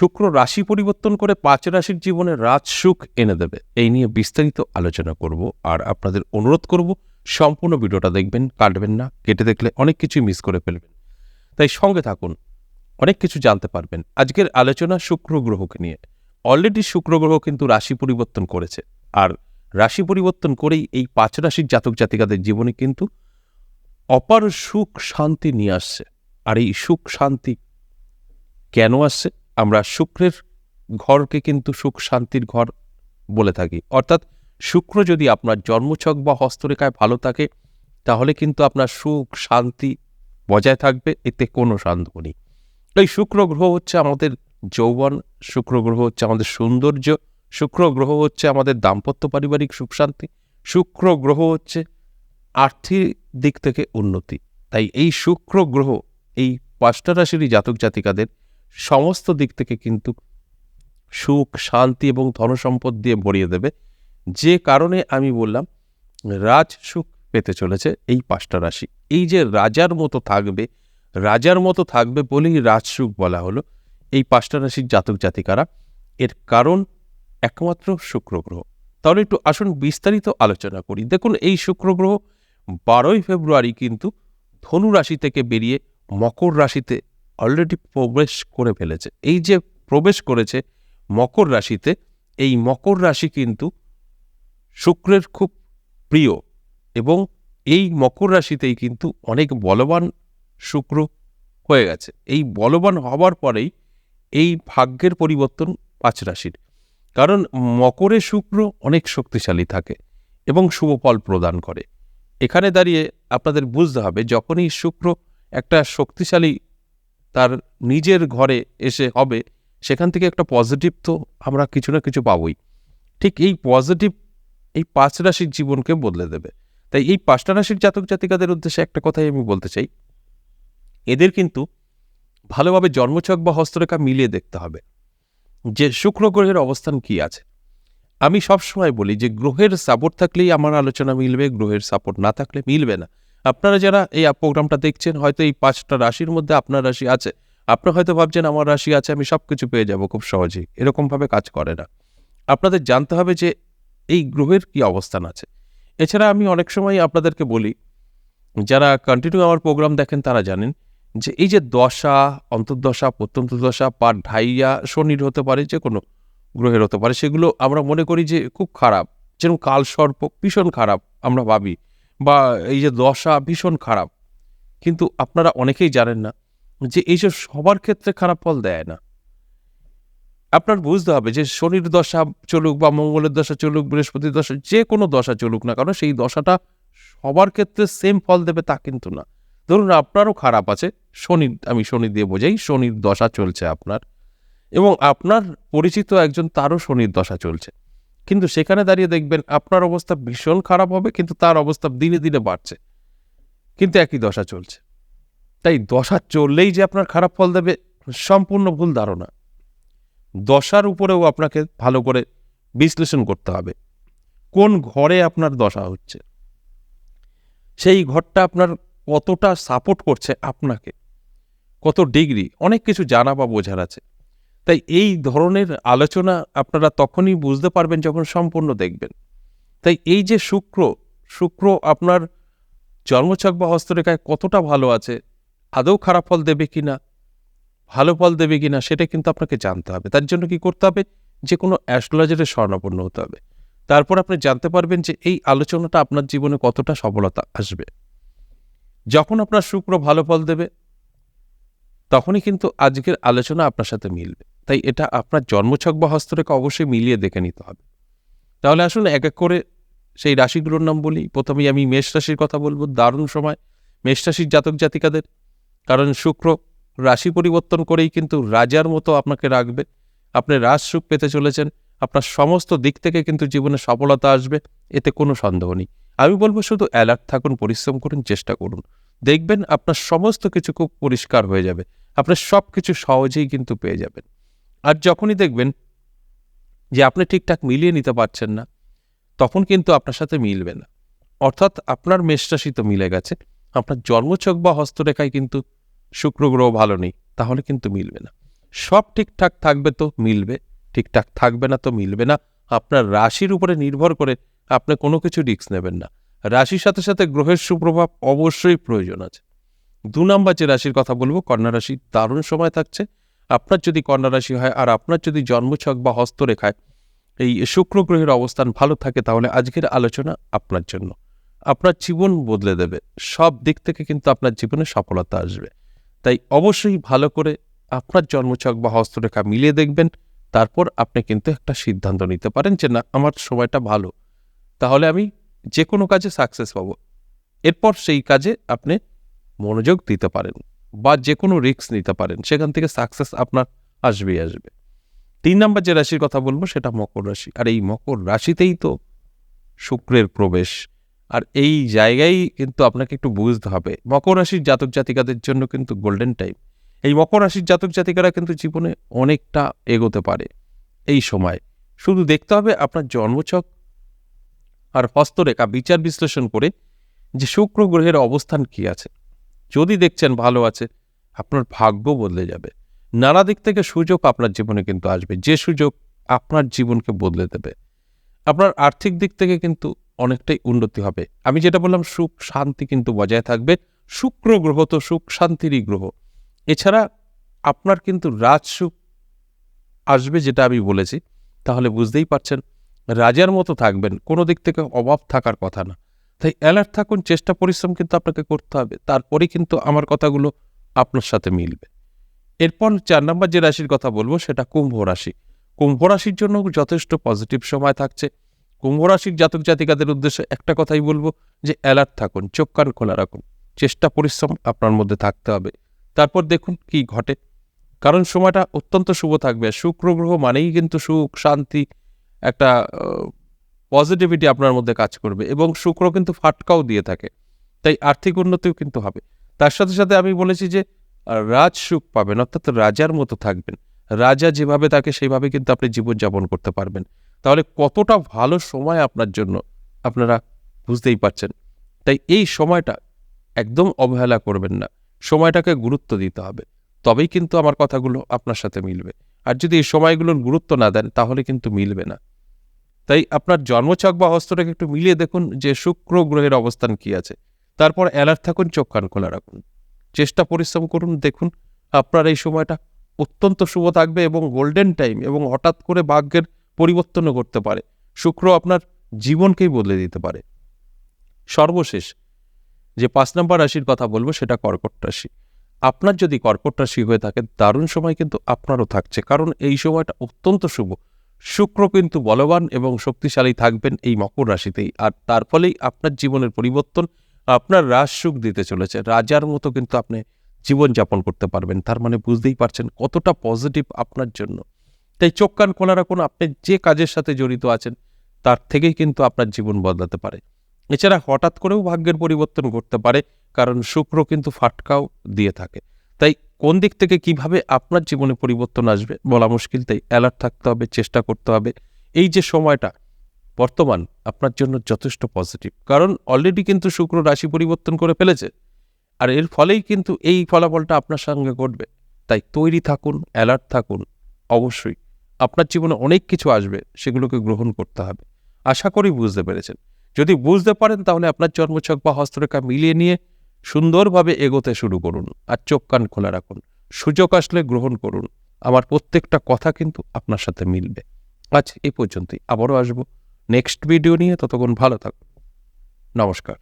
শুক্র রাশি পরিবর্তন করে পাঁচ রাশির জীবনে রাজ সুখ এনে দেবে। এই নিয়ে বিস্তারিত আলোচনা করব আর আপনাদের অনুরোধ করব, সম্পূর্ণ ভিডিওটা দেখবেন, কাটবেন না, কেটে দেখলে অনেক কিছুই মিস করে ফেলবেন। তাই সঙ্গে থাকুন, অনেক কিছু জানতে পারবেন। আজকের আলোচনা শুক্র গ্রহকে নিয়ে। অলরেডি শুক্র গ্রহ কিন্তু রাশি পরিবর্তন করেছে। আর রাশি পরিবর্তন করেই এই পাঁচ রাশির জাতক জাতিকাদের জীবনে কিন্তু অপার সুখ শান্তি নিয়ে আসছে। আর এই সুখ শান্তি কেন আসছে? আমরা শুক্রের ঘরকে কিন্তু সুখ শান্তির ঘর বলে থাকি। অর্থাৎ শুক্র যদি আপনার জন্মছক বা হস্তরেখায় ভালো থাকে, তাহলে কিন্তু আপনার সুখ শান্তি বজায় থাকবে, এতে কোনো সন্দেহ নেই। এই শুক্র গ্রহ হচ্ছে আমাদের যৌবন, শুক্র গ্রহ হচ্ছে আমাদের সৌন্দর্য, শুক্র গ্রহ হচ্ছে আমাদের দাম্পত্য পারিবারিক সুখ শান্তি, শুক্র গ্রহ হচ্ছে আর্থিক দিক থেকে উন্নতি। তাই এই শুক্র গ্রহ, এই পাঁচটা রাশিরই জাতক জাতিকাদের সমস্ত দিক থেকে কিন্তু সুখ, শান্তি এবং ধনসম্পদ দিয়ে ভরিয়ে দেবে। যে কারণে আমি বললাম, রাজ সুখ পেতে চলেছে এই পাঁচটা রাশি। এই যে রাজার মতো থাকবে, রাজার মতো থাকবে বলেই রাজসুখ বলা হলো এই পাঁচটা রাশির জাতক জাতিকারা। এর কারণ একমাত্র শুক্র গ্রহ। তাহলে একটু আসুন বিস্তারিত আলোচনা করি। দেখুন, এই শুক্র গ্রহ বারোই ফেব্রুয়ারি কিন্তু ধনু রাশি থেকে বেরিয়ে মকর রাশিতে অলরেডি প্রবেশ করে ফেলেছে। এই যে প্রবেশ করেছে মকর রাশিতে, এই মকর রাশি কিন্তু শুক্রের খুব প্রিয় এবং এই মকর রাশিতেই কিন্তু অনেক বলবান শুক্র হয়ে গেছে। এই বলবান হওয়ার পরেই এই ভাগ্যের পরিবর্তন পাঁচ রাশির। কারণ মকরে শুক্র অনেক শক্তিশালী থাকে এবং শুভ ফল প্রদান করে। এখানে দাঁড়িয়ে আপনাদের বুঝতে হবে, যখনই শুক্র একটা শক্তিশালী তার নিজের ঘরে এসে হবে, সেখান থেকে একটা পজিটিভ তো আমরা কিছু না কিছু পাবই। ঠিক এই পজিটিভ এই পাঁচ রাশির জীবনকে বদলে দেবে। তাই এই পাঁচটা রাশির জাতক জাতিকাদের উদ্দেশ্যে একটা কথাই আমি বলতে চাই। এদের কিন্তু ভালোভাবে জন্মছক বা হস্তরেখা মিলিয়ে দেখতে হবে যে শুক্র গ্রহের অবস্থান কি আছে। আমি সবসময় বলি যে গ্রহের সাপোর্ট থাকলেই আমার আলোচনা মিলবে, গ্রহের সাপোর্ট না থাকলে মিলবে না। আপনারা যারা এই প্রোগ্রামটা দেখছেন, হয়তো এই পাঁচটা রাশির মধ্যে আপনার রাশি আছে। আপনারা হয়তো ভাবছেন, আমার রাশি আছে, আমি সব কিছু পেয়ে যাব খুব সহজেই। এরকমভাবে কাজ করে না। আপনাদের জানতে হবে যে এই গ্রহের কি অবস্থান আছে। এছাড়া আমি অনেক সময় আপনাদেরকে বলি, যারা কন্টিনিউ আমার প্রোগ্রাম দেখেন, তারা জানেন যে এই যে দশা, অন্তর্দশা প্রত্যন্ত দশা ঢাইয়া, শনির হতে পারে, যে কোনো গ্রহের হতে পারে, সেগুলো আমরা মনে করি যে খুব খারাপ। যেরকম কাল সর্প ভীষণ খারাপ আমরা ভাবি। বা এই যে দশা ভীষণ খারাপ। কিন্তু আপনারা অনেকেই জানেন না যে এইসব সবার ক্ষেত্রে খারাপ ফল দেয় না। আপনার বুঝতে হবে যে শনির দশা চলুক বা মঙ্গলের দশা চলুক, বৃহস্পতির দশা, যে কোনো দশা চলুক না কারণ সেই দশাটা সবার ক্ষেত্রে সেম ফল দেবে তা কিন্তু না। ধরুন আপনারও খারাপ আছে, শনি, আমি শনি দিয়ে বোঝাই, শনির দশা চলছে আপনার। এবং আপনার পরিচিত একজন তারও শনির দশা চলছে। কিন্তু সেখানে দাঁড়িয়ে দেখবেন আপনার অবস্থা ভীষণ খারাপ হবে, কিন্তু তার অবস্থা দিনে দিনে বাড়ছে। কিন্তু একই দশা চলছে। তাই দশা চললেই যে আপনার খারাপ ফল দেবে, সম্পূর্ণ ভুল ধারণা। দশার উপরেও আপনাকে ভালো করে বিশ্লেষণ করতে হবে। কোন ঘরে আপনার দশা হচ্ছে? সেই ঘরটা আপনার কতটা সাপোর্ট করছে আপনাকে? কত ডিগ্রি অনেক কিছু জানা বা বোঝার আছে। তাই এই ধরনের আলোচনা আপনারা তখনই বুঝতে পারবেন যখন সম্পূর্ণ দেখবেন। তাই এই যে শুক্র শুক্র আপনার জন্মছক বা হস্তরেখায় কতটা ভালো আছে, আদৌ খারাপ ফল দেবে কি না ভালো ফল দেবে কি না সেটা কিন্তু আপনাকে জানতে হবে। তার জন্য কি করতে হবে? যে কোনো অ্যাস্ট্রোলজারের স্বর্ণাপন্ন হতে হবে। তারপর আপনি জানতে পারবেন যে এই আলোচনাটা আপনার জীবনে কতটা সফলতা আসবে। যখন আপনার শুক্র ভালো ফল দেবে, তখনই কিন্তু আজকের আলোচনা আপনার সাথে মিলবে। তাই এটা আপনার জন্মছক বা হস্তরেখা অবশ্যই মিলিয়ে দেখে নিতে হবে। তাহলে আসুন এক এক করে সেই রাশিগুলোর নাম বলি। প্রথমেই আমি মেষ রাশির কথা বলব। দারুণ সময়। মেষ রাশির জাতক জাতিকাদের। কারণ শুক্র রাশি পরিবর্তন করেই কিন্তু রাজার মতো আপনাকে রাখবে। আপনি রাজ সুখ পেতে চলেছেন। আপনার সমস্ত দিক থেকে কিন্তু জীবনে সফলতা আসবে। এতে কোনো সন্দেহ নেই। আমি বলব শুধু অ্যালার্ট থাকুন, পরিশ্রম করুন, চেষ্টা করুন। দেখবেন আপনার সমস্ত কিছু খুব পরিষ্কার হয়ে যাবে। আপনার সব কিছু সহজেই কিন্তু পেয়ে যাবেন। আর যখনই দেখবেন যে আপনি ঠিকঠাক মিলিয়ে নিতে পারছেন না, তখন কিন্তু আপনার সাথে মিলবে না। অর্থাৎ আপনার মেষরাশি তো মিলে গেছে। আপনার জন্মছক বা হস্তরেখায় কিন্তু শুক্র গ্রহ ভালো নেই, তাহলে কিন্তু মিলবে না। সব ঠিকঠাক থাকবে তো মিলবে, ঠিকঠাক থাকবে না তো মিলবে না। আপনার রাশির উপরে নির্ভর করে আপনি কোনো কিছু রিস্ক নেবেন না। রাশির সাথে সাথে গ্রহের সুপ্রভাব অবশ্যই প্রয়োজন আছে। দু নম্বর যে রাশির কথা বলব, কন্যা রাশি দারুণ সময় থাকছে। আপনার যদি কন্যা রাশি হয় আর আপনার যদি জন্মছক বা হস্তরেখায় এই শুক্র গ্রহের অবস্থান ভালো থাকে, তাহলে আজকের আলোচনা আপনার জন্য। আপনার জীবন বদলে দেবে। সব দিক থেকে কিন্তু আপনার জীবনে সফলতা আসবে। তাই অবশ্যই ভালো করে আপনার জন্মছক বা হস্তরেখা মিলিয়ে দেখবেন। তারপর আপনি কিন্তু একটা সিদ্ধান্ত নিতে পারেন যে, না, আমার সময়টা ভালো। তাহলে আমি যে কোনো কাজে সাকসেস পাবো। এরপর সেই কাজে আপনি মনোযোগ দিতে পারেন। বা যে কোনো রিস্ক নিতে পারেন, সেখান থেকে সাকসেস আপনার আসবেই আসবে। তিন নম্বর যে রাশির কথা বলব, সেটা মকর রাশি। আর এই মকর রাশিতেই তো শুক্রের প্রবেশ। আর এই জায়গায় কিন্তু আপনাকে একটু বুঝতে হবে, মকর রাশির জাতক জাতিকাদের জন্য কিন্তু গোল্ডেন টাইম এই মকর রাশির জাতক জাতিকারা কিন্তু জীবনে অনেকটা এগোতে পারে এই সময়। শুধু দেখতে হবে আপনার জন্মছক আর হস্তরেখা, বিচার বিশ্লেষণ করে যে শুক্র গ্রহের অবস্থান কি আছে। যদি দেখছেন ভালো আছে, আপনার ভাগ্য বদলে যাবে। নানা দিক থেকে সুযোগ আপনার জীবনে কিন্তু আসবে। যে সুযোগ আপনার জীবনকে বদলে দেবে। আপনার আর্থিক দিক থেকে কিন্তু অনেকটাই উন্নতি হবে। আমি যেটা বললাম, সুখ শান্তি কিন্তু বজায় থাকবে। শুক্র গ্রহ তো সুখ শান্তিরই গ্রহ। এছাড়া আপনার কিন্তু রাজসুখ আসবে যেটা আমি বলেছি। তাহলে বুঝতেই পারছেন, রাজার মতো থাকবেন। কোনো দিক থেকে অভাব থাকার কথা না। তাই অ্যালার্ট থাকুন, চেষ্টা, পরিশ্রম কিন্তু আপনাকে করতে হবে। তারপরে কিন্তু আমার কথাগুলো আপনার সাথে মিলবে। এরপর চার নম্বর যে রাশির কথা বলব, সেটা কুম্ভ রাশি। কুম্ভ রাশির জন্য যথেষ্ট পজিটিভ সময় থাকছে। কুম্ভ রাশির জাতক জাতিকাদের উদ্দেশ্যে একটা কথাই বলব, যে অ্যালার্ট থাকুন, চোখ, কান খোলা রাখুন। চেষ্টা, পরিশ্রম আপনার মধ্যে থাকতে হবে। তারপর দেখুন কি ঘটে। কারণ সময়টা অত্যন্ত শুভ থাকবে। শুক্র গ্রহ মানেই কিন্তু সুখ, শান্তি, একটা পজিটিভিটি আপনার মধ্যে কাজ করবে এবং শুক্র কিন্তু ফাটকাও দিয়ে থাকে। তাই আর্থিক উন্নতিও কিন্তু হবে। তার সাথে সাথে আমি বলেছি যে, রাজ সুখ পাবেন, অর্থাৎ রাজার মতো থাকবেন। রাজা যেভাবে থাকে সেইভাবে কিন্তু আপনি জীবনযাপন করতে পারবেন। তাহলে কতটা ভালো সময় আপনার জন্য আপনারা বুঝতেই পারছেন। তাই এই সময়টা একদম অবহেলা করবেন না। সময়টাকে গুরুত্ব দিতে হবে। তবেই কিন্তু আমার কথাগুলো আপনার সাথে মিলবে। আর যদি এই সময়গুলোর গুরুত্ব না দেন, তাহলে কিন্তু মিলবে না। তাই আপনার জন্মছক বা হস্তটাকে একটু মিলিয়ে দেখুন যে শুক্র গ্রহের অবস্থান কি আছে। তারপর অ্যালার্ট থাকুন, চোখ কান খোলা রাখুন। চেষ্টা পরিশ্রম করুন, দেখুন আপনার এই সময়টা অত্যন্ত শুভ থাকবে এবং গোল্ডেন টাইম এবং হঠাৎ করে ভাগ্যের পরিবর্তনও করতে পারে। শুক্র আপনার জীবনকেই বদলে দিতে পারে। সর্বশেষ যে পাঁচ নম্বর রাশির কথা বলব সেটা কর্কট রাশি। আপনার যদি কর্কট রাশি হয়ে থাকে, দারুণ সময় কিন্তু আপনারও থাকছে। কারণ এই সময়টা অত্যন্ত শুভ। শুক্র কিন্তু বলবান এবং শক্তিশালী থাকবেন এই মকর রাশিতেই। আর তার ফলেই আপনার জীবনের পরিবর্তন, আপনার রাজ সুখ দিতে চলেছে। রাজার মতো কিন্তু আপনি জীবনযাপন করতে পারবেন। তার মানে বুঝতেই পারছেন কতটা পজিটিভ আপনার জন্য। তাই চোখ কান খোলা রাখুন, আপনি যে কাজের সাথে জড়িত আছেন, তার থেকেই কিন্তু আপনার জীবন বদলাতে পারে। এছাড়া হঠাৎ করেও ভাগ্যের পরিবর্তন ঘটতে পারে, কারণ শুক্র কিন্তু ফাটকাও দিয়ে থাকে। কোন দিক থেকে কীভাবে আপনার জীবনে পরিবর্তন আসবে বলা মুশকিল, তাই অ্যালার্ট থাকতে হবে, চেষ্টা করতে হবে। এই যে সময়টা, বর্তমান আপনার জন্য যথেষ্ট পজিটিভ কারণ অলরেডি কিন্তু শুক্র রাশি পরিবর্তন করে ফেলেছে, আর এর ফলেই কিন্তু এই ফলাফলটা আপনার সঙ্গে ঘটবে। তাই তৈরি থাকুন অ্যালার্ট থাকুন, অবশ্যই আপনার জীবনে অনেক কিছু আসবে, সেগুলোকে গ্রহণ করতে হবে। আশা করি বুঝতে পেরেছেন। যদি বুঝতে পারেন, তাহলে আপনার জন্মছক বা হস্তরেখা মিলিয়ে নিয়ে সুন্দরভাবে এগোতে শুরু করুন আর চোখ কান খোলা রাখুন। সুযোগ আসলে গ্রহণ করুন। আমার প্রত্যেকটা কথা কিন্তু আপনার সাথে মিলবে। আজ এ পর্যন্তই, আবারও আসব। নেক্সট ভিডিও নিয়ে ততক্ষণ ভালো থাকুন। নমস্কার।